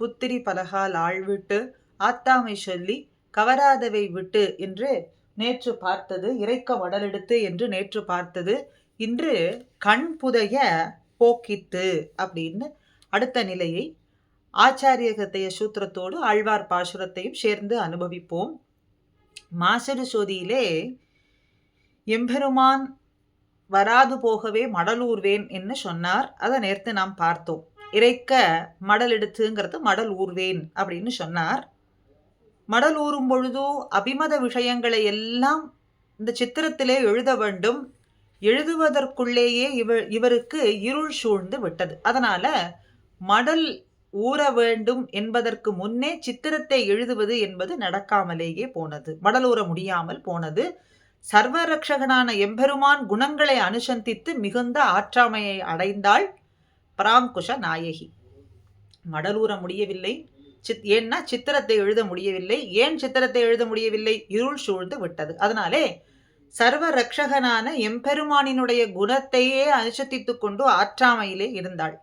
புத்திரி பலகால் ஆழ்விட்டு ஆத்தாமை சொல்லி கவராதவை விட்டு என்று நேற்று பார்த்தது இறைக்க வடலெடுத்து என்று நேற்று பார்த்தது இன்று கண் புதைய போக்கித்து அப்படின்னு அடுத்த நிலையை ஆச்சாரியகத்தைய சூத்திரத்தோடு ஆழ்வார் பாசுரத்தையும் சேர்ந்து அனுபவிப்போம். மாசரு சோதியிலே எம்பெருமான் வராது போகவே மடலூர்வேன் என்று சொன்னார். அதை நேர்த்து நாம் பார்த்தோம். இறைக்க மடல் எடுத்துங்கிறது மடல் ஊர்வேன் அப்படின்னு சொன்னார். மடல் ஊறும் பொழுதோ அபிமத விஷயங்களை எல்லாம் இந்த சித்திரத்திலே எழுத வேண்டும். எழுதுவதற்குள்ளேயே இவ இவருக்கு இருள் சூழ்ந்து விட்டது. அதனால மடல் ஊற வேண்டும் என்பதற்கு முன்னே சித்திரத்தை எழுதுவது என்பது நடக்காமலேயே போனது. மடல் ஊற முடியாமல் போனது. சர்வரக்ஷகனான எம்பெருமான் குணங்களை அனுசந்தித்து மிகுந்த ஆற்றாமையை அடைந்தாள். பராங்குஷ நாயகி. மடலூர முடியவில்லை. சித் ஏன்னா சித்திரத்தை எழுத முடியவில்லை. ஏன் சித்திரத்தை எழுத முடியவில்லை? இருள் சூழ்ந்து விட்டது. அதனாலே சர்வ ரக்ஷகனான எம்பெருமானினுடைய குணத்தையே அனுசத்தித்து கொண்டு ஆற்றாமையிலே இருந்தாள்.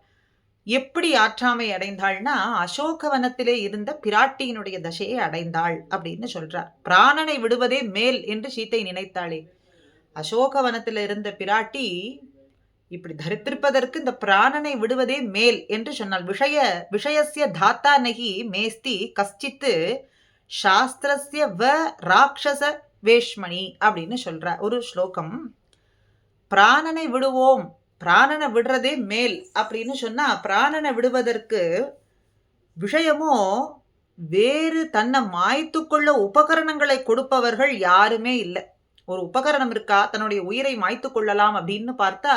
எப்படி ஆற்றாமை அடைந்தாள்னா அசோகவனத்திலே இருந்த பிராட்டியினுடைய தசையை அடைந்தாள் அப்படின்னு சொல்றார். பிராணனை விடுவதே மேல் என்று சீத்தை நினைத்தாளே. அசோகவனத்தில் இருந்த பிராட்டி இப்படி தரித்திருப்பதற்கு இந்த பிராணனை விடுவதே மேல் என்று சொன்னால் விஷய விஷயசிய தாத்தா நகி மேஸ்தி கஷ்டித்து சாஸ்திரஸ்ய வ ராட்சச வேஷ்மணி அப்படின்னு சொல்ற ஒரு ஸ்லோகம். பிராணனை விடுவோம் பிராணனை விடுறதே மேல் அப்படின்னு சொன்னா பிராணனை விடுவதற்கு விஷயமோ வேறு தன்னை மாய்த்து கொள்ள உபகரணங்களை கொடுப்பவர்கள் யாருமே இல்லை. ஒரு உபகரணம் இருக்கா? தன்னுடைய உயிரை மாய்த்து கொள்ளலாம் அப்படின்னு பார்த்தா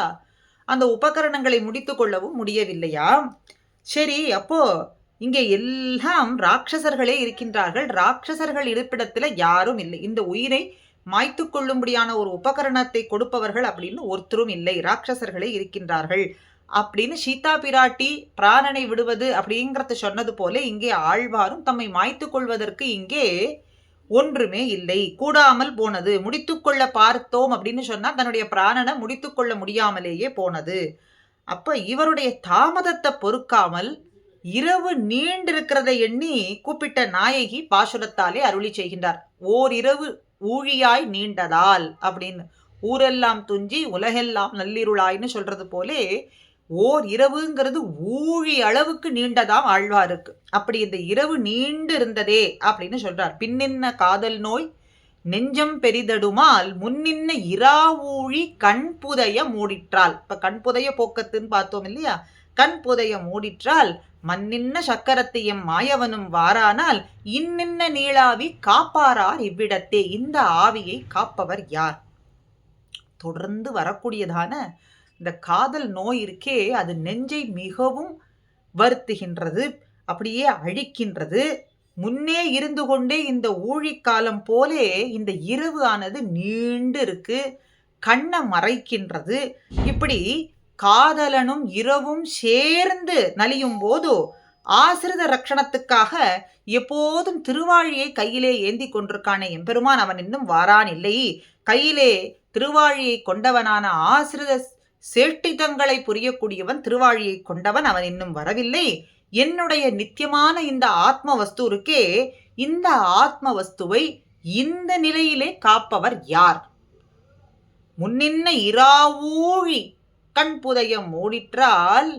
அந்த உபகரணங்களை முடித்து கொள்ளவும் முடியவில்லையா? சரி அப்போ இங்கே எல்லாம் ராட்சசர்களே இருக்கின்றார்கள். ராட்சசர்கள் இருப்பிடத்துல யாரும் இல்லை. இந்த உயிரை மாய்த்து கொள்ளும்படியான ஒரு உபகரணத்தை கொடுப்பவர்கள் அப்படின்னு ஒருத்தரும் இல்லை. ராட்சசர்களே இருக்கின்றார்கள். அப்படின்னு சீதா பிராட்டி பிராணனை விடுவது அப்படிங்கிறத சொன்னது போல இங்கே ஆழ்வாரும் தம்மை மாய்த்து கொள்வதற்கு இங்கே ஒன்றுமே இல்லை. கூடாமல் போனது. முடித்துக்கொள்ள பார்த்தோம் அப்படின்னு சொன்னா தன்னுடைய பிராணனை முடித்துக்கொள்ள முடியாமலேயே போனது. அப்ப இவருடைய தாமதத்தை பொறுக்காமல் இரவு நீண்டிருக்கிறதை எண்ணி கூப்பிட்ட நாயகி பாசுரத்தாலே அருளி செய்கின்றார். ஓர் இரவு ஊழியாய் நீண்டதால் அப்படின்னு. ஊரெல்லாம் துஞ்சி உலகெல்லாம் நள்ளிருளாய்னு சொல்றது போலே ஓர் இரவுங்கிறது ஊழி அளவுக்கு நீண்டதாம் ஆழ்வாருக்கு. அப்படி இந்த இரவு நீண்டு இருந்ததே அப்படின்னு சொல்றார். பின்னின்ன காதல் நோய் நெஞ்சம் பெரிதடுமால் முன்னின்ன இரா ஊழி கண் புதைய மூடிற்றால். இப்ப கண் புதைய போக்கத்துன்னு பார்த்தோம் இல்லையா? கண் புதைய மூடிற்றால் மண்ணின்ன சக்கரத்தையும் மாயவனும் வாரானால் இன்னின்ன நீளாவி காப்பாரார் இவ்விடத்தே. இந்த ஆவியை காப்பவர் யார்? தொடர்ந்து வரக்கூடியதான இந்த காதல் நோய் இருக்கே அது நெஞ்சை மிகவும் வருத்துகின்றது அப்படியே அழிக்கின்றது. முன்னே இருந்து கொண்டே இந்த ஊழிக்காலம் போலே இந்த இரவு ஆனது நீண்டு இருக்கு கண்ணை மறைக்கின்றது. இப்படி காதலனும் இரவும் சேர்ந்து நலியும் போது ஆசிரித ரட்சணத்துக்காக எப்போதும் திருவாழியை கையிலே ஏந்தி கொண்டிருக்கானே எம்பெருமான். அவன் இன்னும் வாரான் இல்லை. கையிலே திருவாழியை கொண்டவனான ஆசிரித சேட்டிதங்களை புரியக்கூடியவன் திருவாழியை கொண்டவன் அவன் இன்னும் வரவில்லை. என்னுடைய நித்தியமான இந்த ஆத்ம வஸ்து இருக்கே இந்த ஆத்ம வஸ்துவை இந்த நிலையிலே காப்பவர் யார்? முன்னின்ன இராவூழி கண் புதயம் மூடிற்றால்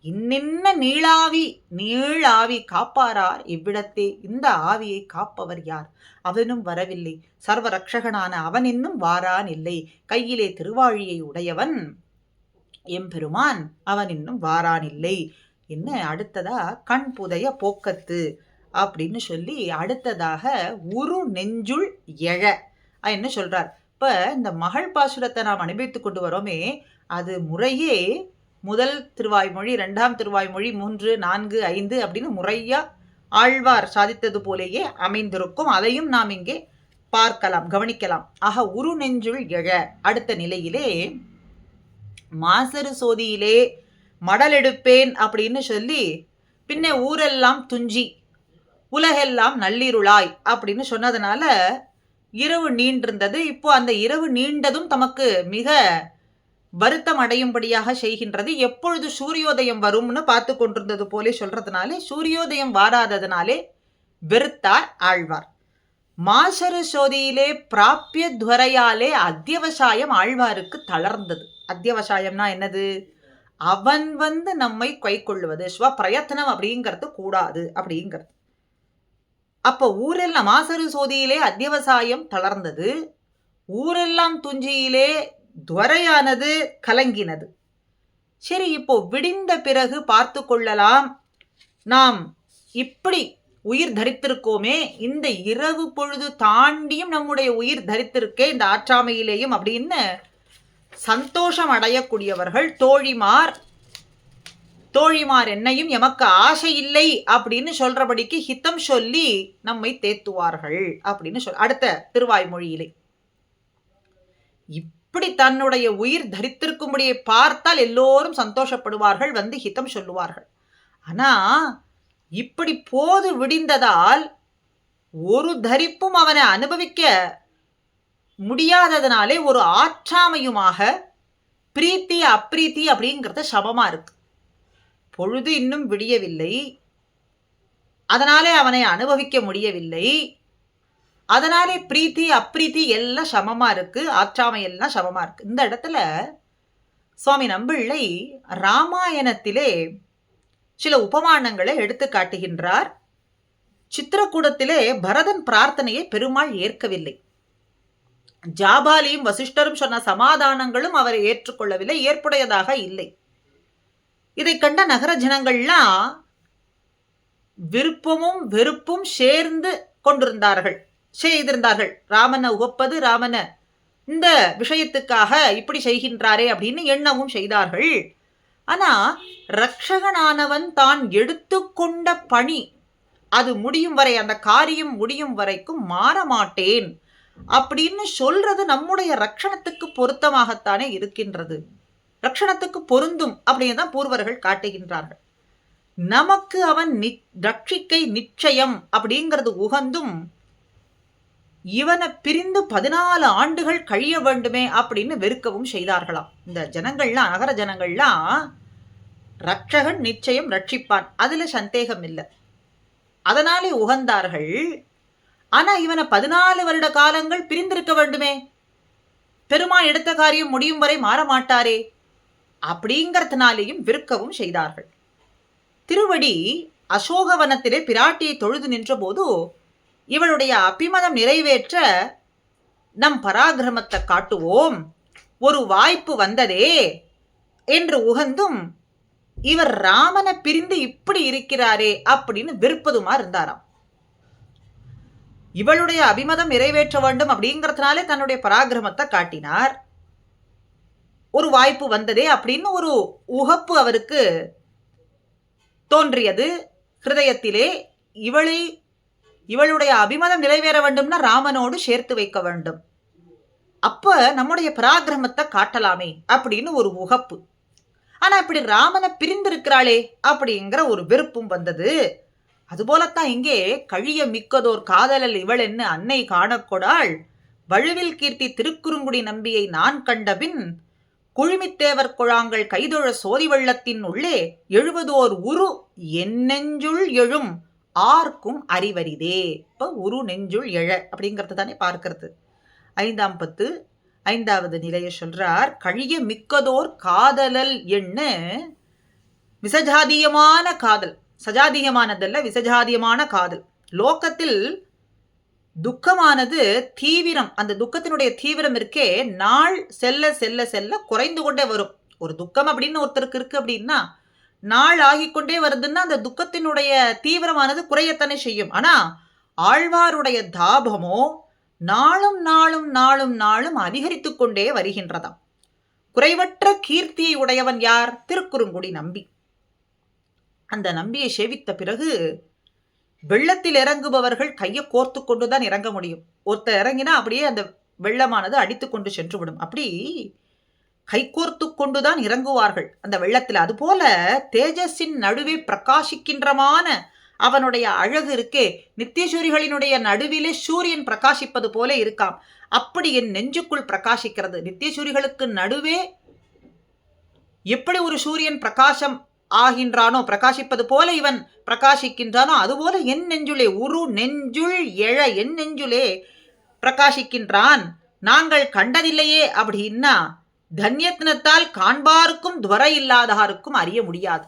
இன்னின்ன நீளாவி நீளாவி காப்பாரார். இவ்விடத்தே இந்த ஆவியை காப்பவர் யார்? அவனும் வரவில்லை. சர்வ ரக்ஷகனான அவன் இன்னும் வாரான் இல்லை. கையிலே திருவாழியை உடையவன் எம்பெருமான் அவன் இன்னும் வாரானில்லை. என்ன அடுத்ததா? கண் புதைய போக்கத்து அப்படின்னு சொல்லி அடுத்ததாக உரு நெஞ்சுள் எழ. என்ன சொல்றார்? இப்ப இந்த மகள் பாசுரத்தை நாம் அனுபவித்துக் கொண்டு வரோமே அது முறையே முதல் திருவாய்மொழி இரண்டாம் திருவாய்மொழி மூன்று நான்கு ஐந்து அப்படின்னு முறையா ஆழ்வார் சாதித்தது போலேயே அமைந்திருக்கும். அதையும் நாம் இங்கே பார்க்கலாம் கவனிக்கலாம். ஆக உரு நெஞ்சுள் எழ. அடுத்த நிலையிலே மாசரு சோதியிலே மடல் எடுப்பேன் அப்படின்னு சொல்லி பின்ன ஊரெல்லாம் துஞ்சி உலகெல்லாம் நள்ளிருளாய் அப்படின்னு சொன்னதுனால இரவு நீண்டிருந்தது. இப்போ அந்த இரவு நீண்டதும் தமக்கு மிக வருத்தம் அடையும்படியாக செய்கின்றது. எப்பொழுது சூரியோதயம் வரும்னு பார்த்து கொண்டிருந்தது போலே சொல்றதுனாலே சூரியோதயம் வாராததுனாலே வெறுத்தார் ஆழ்வார். மாசரு சோதியிலே பிராப்பிய துவரையாலே அத்தியவசாயம் ஆழ்வாருக்கு தளர்ந்தது. அத்தியவசாயம்னா என்னது? அவன் வந்து நம்மை கை கொள்ளுவது ஸ்வ பிரயத்தனம் அப்படிங்கிறது கூடாது அப்படிங்கிறது. அப்போ ஊரெல்லாம் மாசரு சோதியிலே அத்தியவசாயம் தளர்ந்தது. ஊரெல்லாம் துஞ்சியிலே துவரையானது கலங்கினது. சரி இப்போ விடிந்த பிறகு பார்த்து கொள்ளலாம். நாம் இப்படி உயிர் தரித்திருக்கோமே இந்த இரவு பொழுது தாண்டியும் நம்முடைய உயிர் தரித்திருக்கே இந்த ஆற்றாமையிலேயும் அப்படின்னு சந்தோஷம் அடையக்கூடியவர்கள் தோழிமார். தோழிமார் என்னையும் எமக்கு ஆசை இல்லை அப்படின்னு சொல்றபடிக்கு ஹித்தம் சொல்லி நம்மை தேத்துவார்கள் அப்படின்னு சொல் அடுத்த திருவாய்மொழியிலே. இப்படி தன்னுடைய உயிர் தரித்திருக்கும்படியை பார்த்தால் எல்லோரும் சந்தோஷப்படுவார்கள் வந்து ஹிதம் சொல்லுவார்கள். ஆனா இப்படி போது விடிந்ததால் ஒரு தரிப்பும் அவனை அனுபவிக்க முடியாததுனாலே ஒரு ஆற்றாமையுமாக பிரீத்தி அப்ரீத்தி அப்படிங்கிறது சபமாக இருக்கு. பொழுது இன்னும் விடியவில்லை. அதனாலே அவனை அனுபவிக்க முடியவில்லை. அதனாலே பிரீத்தி அப்ரீத்தி எல்லாம் சமமாக இருக்கு. ஆற்றாமை எல்லாம் சமமாக இருக்கு. இந்த இடத்துல சுவாமி நம்பிள்ளை ராமாயணத்திலே சில உபமானங்களை எடுத்து காட்டுகின்றார். சித்திரக்கூடத்திலே பரதன் பிரார்த்தனையை பெருமாள் ஏற்கவில்லை. ஜாபாலியும் வசிஷ்டரும் சொன்ன சமாதானங்களும் அவரை ஏற்றுக்கொள்ளவில்லை ஏற்புடையதாக இல்லை. இதை கண்ட நகர ஜனங்கள்லாம் விருப்பமும் வெறுப்பும் சேர்ந்து கொண்டிருந்தார்கள். செய்திருந்தார்கள். ராமனை உகப்பது ராமனை இந்த விஷயத்துக்காக இப்படி செய்கின்றாரே அப்படின்னு எண்ணவும் செய்தார்கள். ஆனா ரக்ஷகனானவன் தான் எடுத்துக்கொண்ட பணி. அது முடியும் வரை அந்த காரியம் முடியும் வரைக்கும் மாற மாட்டேன். அப்படின்னு சொல்றது நம்முடைய ரட்சணத்துக்கு பொருத்தமாகத்தானே இருக்கின்றது. ரட்சணத்துக்கு பொருந்தும் அப்படின்னு தான் பூர்வர்கள் காட்டுகின்றார்கள். நமக்கு அவன் நி ரட்சிக்கை நிச்சயம் அப்படிங்கிறது உகந்தும் இவனை பிரிந்து பதினாலு ஆண்டுகள் கழிய வேண்டுமே அப்படின்னு வெறுக்கவும் செய்தார்களாம். இந்த ஜனங்கள்லாம் நகர ஜனங்கள்லாம் ரட்சகன் நிச்சயம் ரட்சிப்பான். அதுல சந்தேகம் இல்லை அதனாலே உகந்தார்கள் ஆனா இவனை பதினாலு வருட காலங்கள் பிரிந்திருக்க வேண்டுமே. பெருமான் எடுத்த காரியம் முடியும் வரை மாற மாட்டாரே. அப்படிங்கறதுனாலேயும் விற்கவும் செய்தார்கள். திருவடி அசோகவனத்திலே பிராட்டியை தொழுது நின்றபோது இவளுடைய அபிமதம் நிறைவேற்ற நம் பராக்கிரமத்தை காட்டுவோம். ஒரு வாய்ப்பு வந்ததே என்று உகந்தும் இவர் ராமனை பிரிந்து இப்படி இருக்கிறாரே அப்படின்னு விருப்பதுமா இருந்தாராம். இவளுடைய அபிமதம் நிறைவேற்ற வேண்டும் அப்படிங்கிறதுனாலே தன்னுடைய பராக்கிரமத்தை காட்டினார். ஒரு வாய்ப்பு வந்ததே அப்படின்னு ஒரு உகப்பு அவருக்கு தோன்றியது. ஹிருதயத்திலே இவளை இவளுடைய அபிமதம் நிறைவேற வேண்டும்னா ராமனோடு சேர்த்து வைக்க வேண்டும். அப்ப நம்முடைய பராக்கிரமத்தை காட்டலாமே அப்படின்னு ஒரு உகப்பு. ஆனா இப்படி ராமனை பிரிந்திருக்கிறாளே அப்படிங்கிற ஒரு வெறுப்பும் வந்தது. அதுபோலத்தான் இங்கே கழிய மிக்கதோர் காதலல் இவள் என்ன அன்னை காணக்கொடாள். வழுவில் கீர்த்தி திருக்குறுங்குடி நம்பியை நான் கண்டபின் குழுமித்தேவர் குழாங்கள் கைதொழ சோதி வெள்ளத்தின் உள்ளே எழுவதோர் உரு என்னெஞ்சுள் எழும் ஆர்க்கும் அறிவரிதே இப்போ உரு நெஞ்சுள் எழ அப்படிங்கிறது தானே பார்க்கறது. ஐந்தாம் பத்து ஐந்தாவது நிலையை சொல்றார் கழிய மிக்கதோர் காதலல் என்ன விசஜாதியமான காதல். சஜாதியமானதல்ல விசஜாதியமான காதல். லோக்கத்தில் துக்கமானது தீவிரம் அந்த துக்கத்தினுடைய தீவிரம் இருக்கே நாள் செல்ல செல்ல செல்ல குறைந்து கொண்டே வரும். ஒரு துக்கம் அப்படின்னு ஒருத்தருக்கு இருக்கு அப்படின்னா நாள் ஆகிக்கொண்டே வருதுன்னா அந்த துக்கத்தினுடைய தீவிரமானது குறையத்தானே செய்யும். ஆனா ஆழ்வாருடைய தாபமோ நாளும் நாளும் நாளும் நாளும் அதிகரித்து கொண்டே வருகின்றதாம். குறைவற்ற கீர்த்தியை உடையவன் யார்? திருக்குறுங்குடி நம்பி. அந்த நம்பியை சேவித்த பிறகு வெள்ளத்தில் இறங்குபவர்கள் கையை கோர்த்து கொண்டுதான் இறங்க முடியும். ஒருத்தர் இறங்கினா அப்படியே அந்த வெள்ளமானது அடித்து கொண்டு சென்று விடும் அப்படி கைகோர்த்து கொண்டுதான் இறங்குவார்கள். அந்த வெள்ளத்தில். அதுபோல தேஜஸின் நடுவே பிரகாசிக்கின்றமான அவனுடைய அழகு இருக்கே. நித்தியசூரிகளினுடைய நடுவிலே சூரியன் பிரகாசிப்பது போல இருக்காம். அப்படி என் நெஞ்சுக்குள் பிரகாசிக்கிறது. நித்தியசூரிகளுக்கு நடுவே எப்படி ஒரு சூரியன் பிரகாசம் ஆகின்றானோ? பிரகாசிப்பது போல இவன் பிரகாசிக்கின்றானோ? அதுபோல என் நெஞ்சுளே உரு நெஞ்சுள் எழ என் நெஞ்சுளே பிரகாசிக்கின்றான். நாங்கள் கண்டதில்லையே அப்படின்னா தன்யத்தினத்தால் காண்பாருக்கும் துவரை இல்லாதாருக்கும் அறிய முடியாது.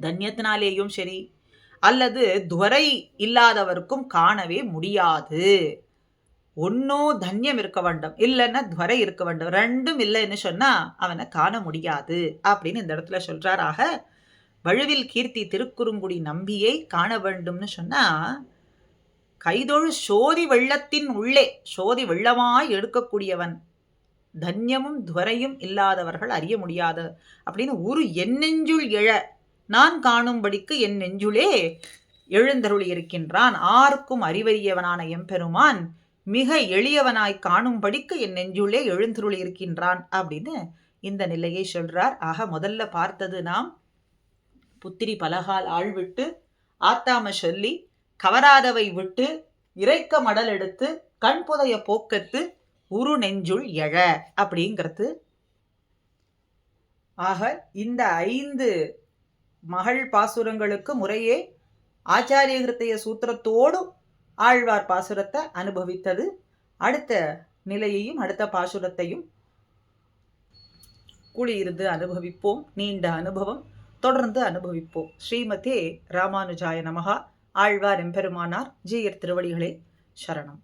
தன்யத்தினாலேயும் சரி அல்லது துவரை இல்லாதவருக்கும் காணவே முடியாது. ஒன்றும் தன்யம் இருக்க வேண்டும் இல்லைன்னா துவரை இருக்க வேண்டும். ரெண்டும் இல்லைன்னு சொன்னால் அவனை காண முடியாது அப்படின்னு இந்த இடத்துல சொல்கிறாராக ஆக வழுவில் கீர்த்தி திருக்குறுங்குடி நம்பியை காண வேண்டும்னு சொன்னால் கைதொழு சோதி வெள்ளத்தின் உள்ளே சோதி வெள்ளமாய் எடுக்கக்கூடியவன். தன்யமும் துவரையும் இல்லாதவர்கள் அறிய முடியாது. அப்படின்னு ஒரு எண்ணெஞ்சுள் எழ நான் காணும்படிக்கு என் நெஞ்சுளே எழுந்தருளி இருக்கின்றான் ஆருக்கும் அறிவறியவனான எம்பெருமான் மிக எளியவனாய் காணும்படிக்கு என் நெஞ்சுள்ளே எழுந்தருளி இருக்கின்றான் அப்படின்னு இந்த நிலையை சொல்றார். ஆக முதல்ல பார்த்தது நாம் புத்திரி பலகால் ஆள் விட்டு ஆத்தாம சொல்லி கவராதவை விட்டு இறைக்க மடல் எடுத்து கண் புதைய போக்கத்து உரு நெஞ்சுள் எழ அப்படிங்கிறது. ஆக இந்த ஐந்து மகள் பாசுரங்களுக்கு முறையே ஆச்சாரிய கிருத்தைய சூத்திரத்தோடு ஆழ்வார் பாசுரத்தை அனுபவித்தது. அடுத்த நிலையையும் அடுத்த பாசுரத்தையும் குளியிருந்து அனுபவிப்போம். நீண்ட அனுபவம் தொடர்ந்து அனுபவிப்போம். ஸ்ரீமதே ராமானுஜாய நமகா ஆழ்வார் எம்பெருமானார் ஜீயர் திருவடிகளே சரணம்.